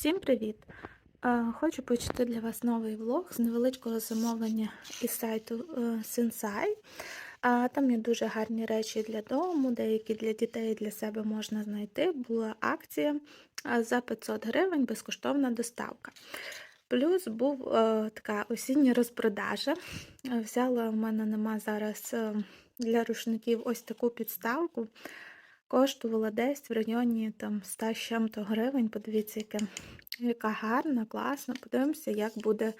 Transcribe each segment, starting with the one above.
Всім привіт! Хочу почати для вас новий влог з невеличкого замовлення із сайту е, Там є дуже гарні речі для дому, деякі для дітей і для себе можна знайти. Була акція за 500 гривень безкоштовна доставка. Плюс був е, така осіння розпродажа. Взяла в мене нема зараз е, для рушників ось таку підставку. Коштувала десь в районі там 100 з чим-то гривень. Подивіться, яке, яка гарна, класна. Подивимося, як буде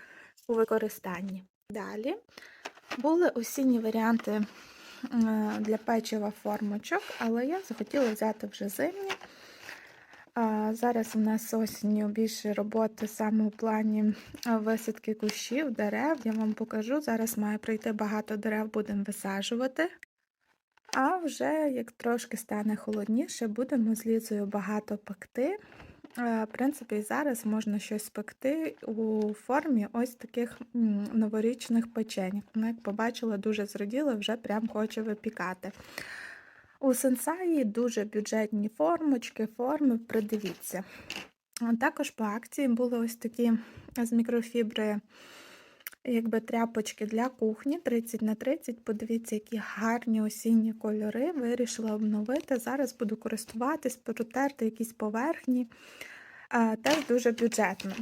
у використанні. Далі були осінні варіанти для печива формочок, але я захотіла взяти вже зимні. Зараз у нас осінню більше роботи саме у плані висадки кущів, дерев. Я вам покажу. Зараз має прийти багато дерев, будемо висаджувати. А вже як трошки стане холодніше, будемо з лізою багато пекти. Е, В принципі, зараз можна щось пекти у формі ось таких новорічних печень. Ну, як побачила, дуже зраділа, вже прям хоче випікати. У сенсаї дуже бюджетні формочки, форми, придивіться. Також по акції були ось такі з мікрофібри якби тряпочки для кухні 30 на 30. Подивіться, які гарні осінні кольори. Вирішила обновити. Зараз буду користуватись, протерти якісь поверхні. Теж дуже бюджетно.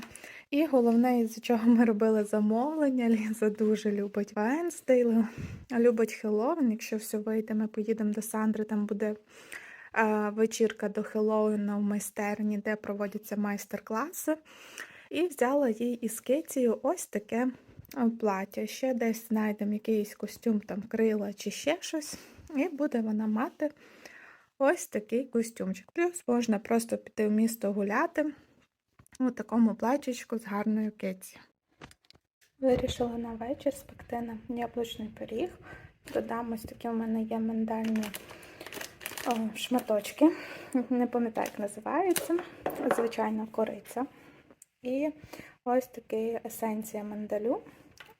І головне, із чого ми робили замовлення, Ліза дуже любить Венстейл, любить Хеллоуін. Якщо все вийде, ми поїдемо до Сандри, там буде вечірка до Хеллоуіна в майстерні, де проводяться майстер-класи. І взяла їй із кицею ось таке плаття. Ще десь знайдемо якийсь костюм, там крила чи ще щось. І буде вона мати ось такий костюмчик. Плюс можна просто піти в місто гуляти у такому платічку з гарною киці. Вирішила на вечір спекти нам яблучний пиріг. Додам ось такі у мене є миндальні о, шматочки. Не пам'ятаю, як називаються. Звичайна кориця. І ось такий есенція миндалю.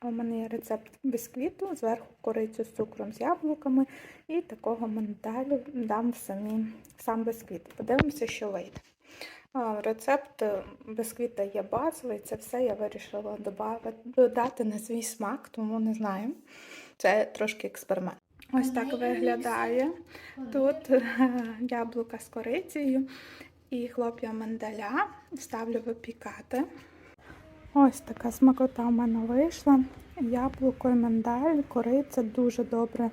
У мене є рецепт бісквіту, зверху корицю з цукром з яблуками, і такого миндалю дам в самі, сам бісквіт. Подивимося, що вийде. Рецепт е, бісквіта є базовий, це все я вирішила додати на свій смак, тому не знаю. Це трошки експеримент. Ось так виглядає. Тут е, яблука з корицею і хлоп'я миндаля. Ставлю випікати. Ось така смакота в мене вийшла. Яблуко і миндаль, кориця дуже добре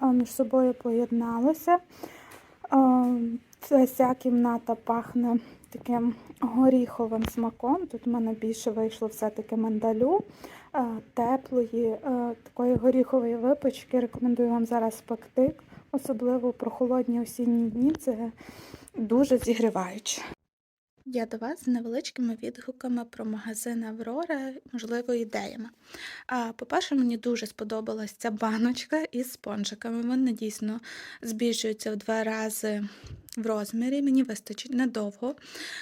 між собою поєдналися. А, Це вся кімната пахне таким горіховим смаком. Тут в мене більше вийшло все-таки миндалю, теплої, такої горіхової випечки. Рекомендую вам зараз спекти, особливо в прохолодні осінні дні. Це дуже зігріваюче. Я до вас з невеличкими відгуками про магазин Аврора, можливо, ідеями. А, По-перше, мені дуже сподобалась ця баночка із спонжиками. Вони дійсно збільшуються в два рази в розмірі. Мені вистачить недовго.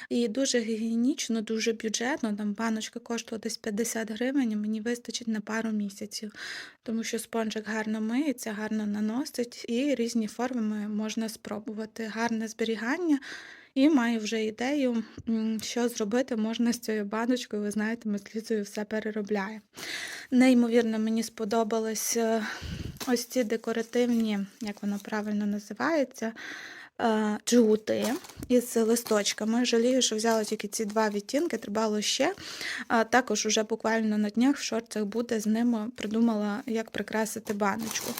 І дуже гігієнічно, дуже бюджетно. Там баночка коштує десь 50 гривень, мені вистачить на пару місяців, тому що спонжик гарно миється, гарно наносить, і різні форми можна спробувати. Гарне зберігання. І маю вже ідею, що зробити можна з цією баночкою. Ви знаєте, ми все переробляємо. Неймовірно, мені сподобались е, ось ці декоративні, як воно правильно називається, е, джгути із листочками. Жалію, що взяла тільки ці два відтінки, треба ще. Також уже буквально на днях в шорцах буде з ними придумала, як прикрасити баночку.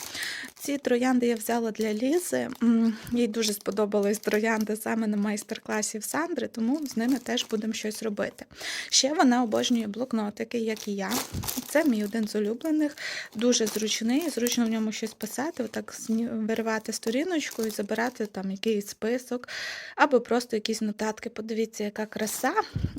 Ці троянди я взяла для Лізи. Їй дуже сподобались троянди саме на майстер-класі в Сандри, тому з ними теж будемо щось робити. Ще вона обожнює блокнотики, як і я. Це мій один з улюблених, дуже зручний, зручно в ньому щось писати, отак виривати сторіночку і забирати там якийсь список, або просто якісь нотатки. Подивіться, яка краса.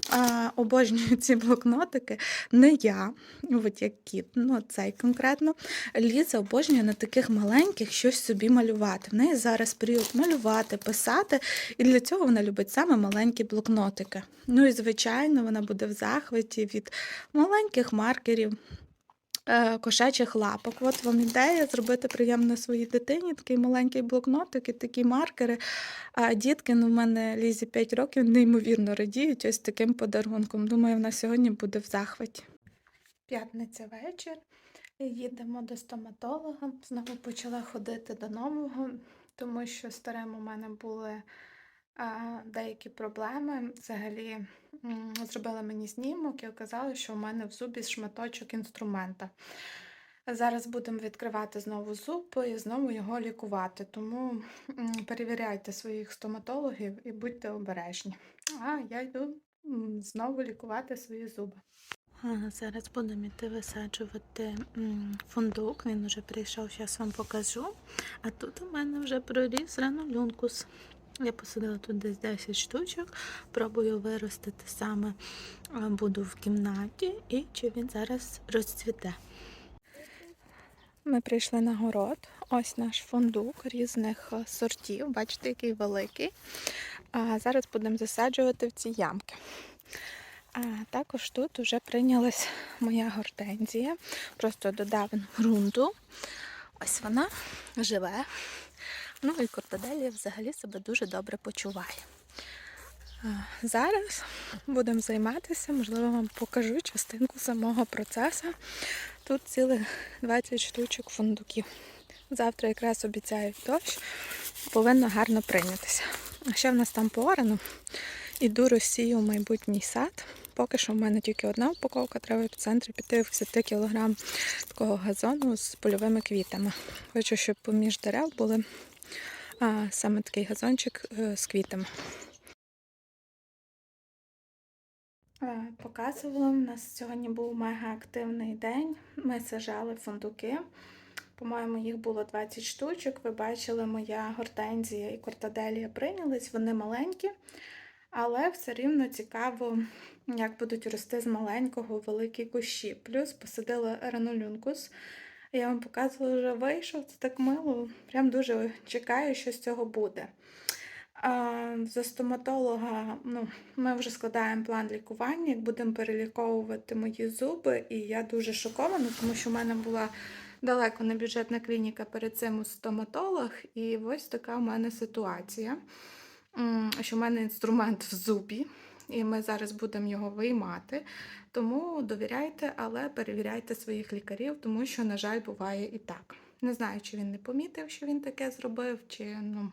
А, обожнюю ці блокнотики. Не я, от як кіт, ну цей конкретно. Ліза обожнює на таких маленьких щось собі малювати. В неї зараз період малювати, писати, і для цього вона любить саме маленькі блокнотики. Ну і звичайно, вона буде в захваті від маленьких маркерів. Е, кошачих лапок. От вам ідея зробити приємно своїй дитині, такий маленький блокнотик і такі маркери. А дітки, ну в мене Лізі 5 років, неймовірно радіють ось таким подарунком. Думаю, вона сьогодні буде в захваті. П'ятниця вечір. Їдемо до стоматолога. Знову почала ходити до нового, тому що старим у мене були деякі проблеми. Взагалі зробили мені знімок і оказалось, що у мене в зубі шматочок інструмента. Зараз будемо відкривати знову зуб і знову його лікувати. Тому перевіряйте своїх стоматологів і будьте обережні. А я йду знову лікувати свої зуби. Зараз будемо йти висаджувати фундук. Він вже прийшов, зараз вам покажу. А тут у мене вже проріс ранолюнкус. Я посадила тут десь 10 штучок, пробую виростити саме буду в кімнаті і чи він зараз розцвіте. Ми прийшли на город. Ось наш фундук різних е, сортів. Бачите, який великий. А зараз будемо засаджувати в ці ямки. А також тут вже прийнялась моя гортензія. Просто додав ґрунту. Ось вона живе. Ну і кортаделія взагалі себе дуже добре почуває. Зараз будемо займатися, можливо, вам покажу частинку самого процесу. Тут цілих 20 штучок фундуків. Завтра якраз обіцяють дощ, повинно гарно прийнятися. А ще в нас там поорано. Іду розсію майбутній сад. Поки що в мене тільки одна упаковка, треба в центрі піти 10 кг такого газону з польовими квітами. Хочу, щоб поміж дерев були саме такий газончик е, з квітами. Е, Показувала, у нас сьогодні був мега активний день. Ми сажали фундуки. По-моєму, їх було 20 штучок. Ви бачили, моя гортензія і кортаделія прийнялись, вони маленькі, але все рівно цікаво, як будуть рости з маленького великі кущі. Плюс посадила ранолюнкус. Я вам показувала, вже вийшов, це так мило. Прям дуже чекаю, що з цього буде. За стоматолога ну, ми вже складаємо план лікування, будемо переліковувати мої зуби. І я дуже шокована, тому що в мене була далеко не бюджетна клініка перед цим у стоматолог. І ось така в мене ситуація, що в мене інструмент в зубі, і ми зараз будемо його виймати. Тому довіряйте, але перевіряйте своїх лікарів, тому що, на жаль, буває і так. Не знаю, чи він не помітив, що він таке зробив, чи ну.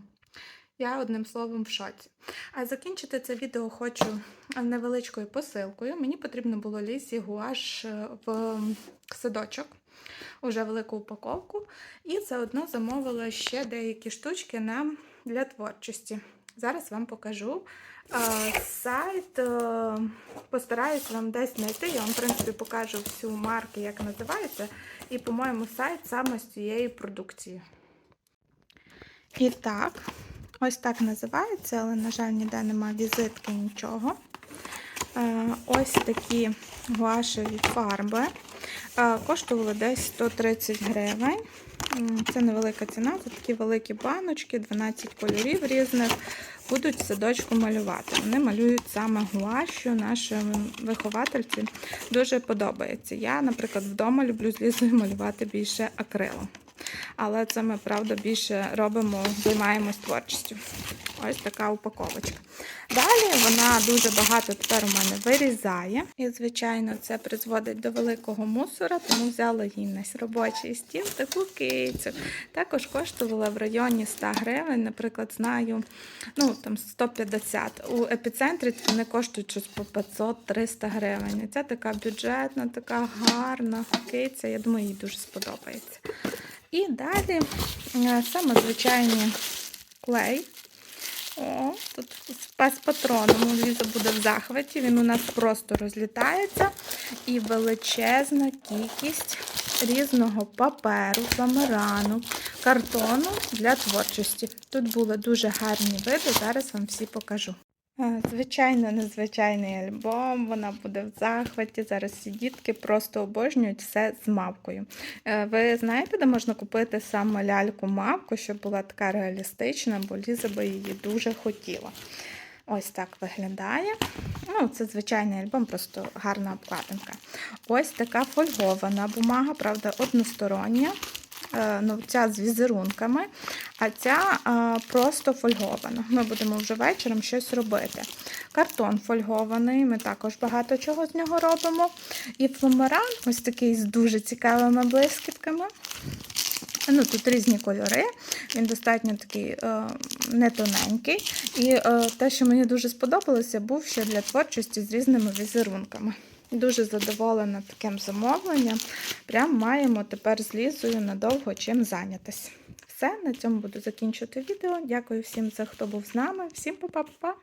Я одним словом в шоці. А закінчити це відео хочу невеличкою посилкою. Мені потрібно було лісі гуаш е, в садочок, уже велику упаковку. І заодно замовила ще деякі штучки нам для творчості. Зараз вам покажу. Сайт е, постараюсь вам десь знайти. Я вам, в принципі, покажу всю марку, як називається. І, по-моєму, сайт саме з цієї продукції. І так, ось так називається, але, на жаль, ніде немає візитки, нічого. Е, Ось такі гуашеві фарби. Коштували десь 130 гривень. Це невелика ціна, це такі великі баночки, 12 кольорів різних. Будуть садочку малювати. Вони малюють саме гуашю, нашим виховательці дуже подобається. Я, наприклад, вдома люблю з малювати більше акрилом. Але це ми, правда, більше робимо, займаємось творчістю. Ось така упаковочка. Далі вона дуже багато тепер у мене вирізає. І, звичайно, це призводить до великого мусора, тому взяла їй на робочий стіл таку кицю. Також коштувала в районі 100 гривень, наприклад, знаю, ну там 150. У епіцентрі вони коштують щось по 500-300 гривень. І Ця така бюджетна, така гарна киця. Я думаю, їй дуже сподобається. І далі саме звичайний клей. О, тут з патроном Ліза буде в захваті. Він у нас просто розлітається. І величезна кількість різного паперу, фламерану, картону для творчості. Тут були дуже гарні види, зараз вам всі покажу. Звичайно, незвичайний альбом, вона буде в захваті. Зараз всі дітки просто обожнюють все з мавкою. Е, Ви знаєте, де можна купити саме ляльку-мавку, щоб була така реалістична, бо Ліза би її дуже хотіла. Ось так виглядає. Ну, це звичайний альбом, просто гарна обкладинка. Ось така фольгована бумага, правда, одностороння. Е, Ну, ця з візерунками, а ця е, просто фольгована. Ми будемо вже вечором щось робити. Картон фольгований, ми також багато чого з нього робимо. І фломеран ось такий з дуже цікавими блискітками. Ну, тут різні кольори, він достатньо такий е, не тоненький. І е, те, що мені дуже сподобалося, був ще для творчості з різними візерунками. Дуже задоволена таким замовленням. Прям маємо тепер з Лізою надовго чим зайнятися. Все, на цьому буду закінчувати відео. Дякую всім, за хто був з нами. Всім па-па-па-па!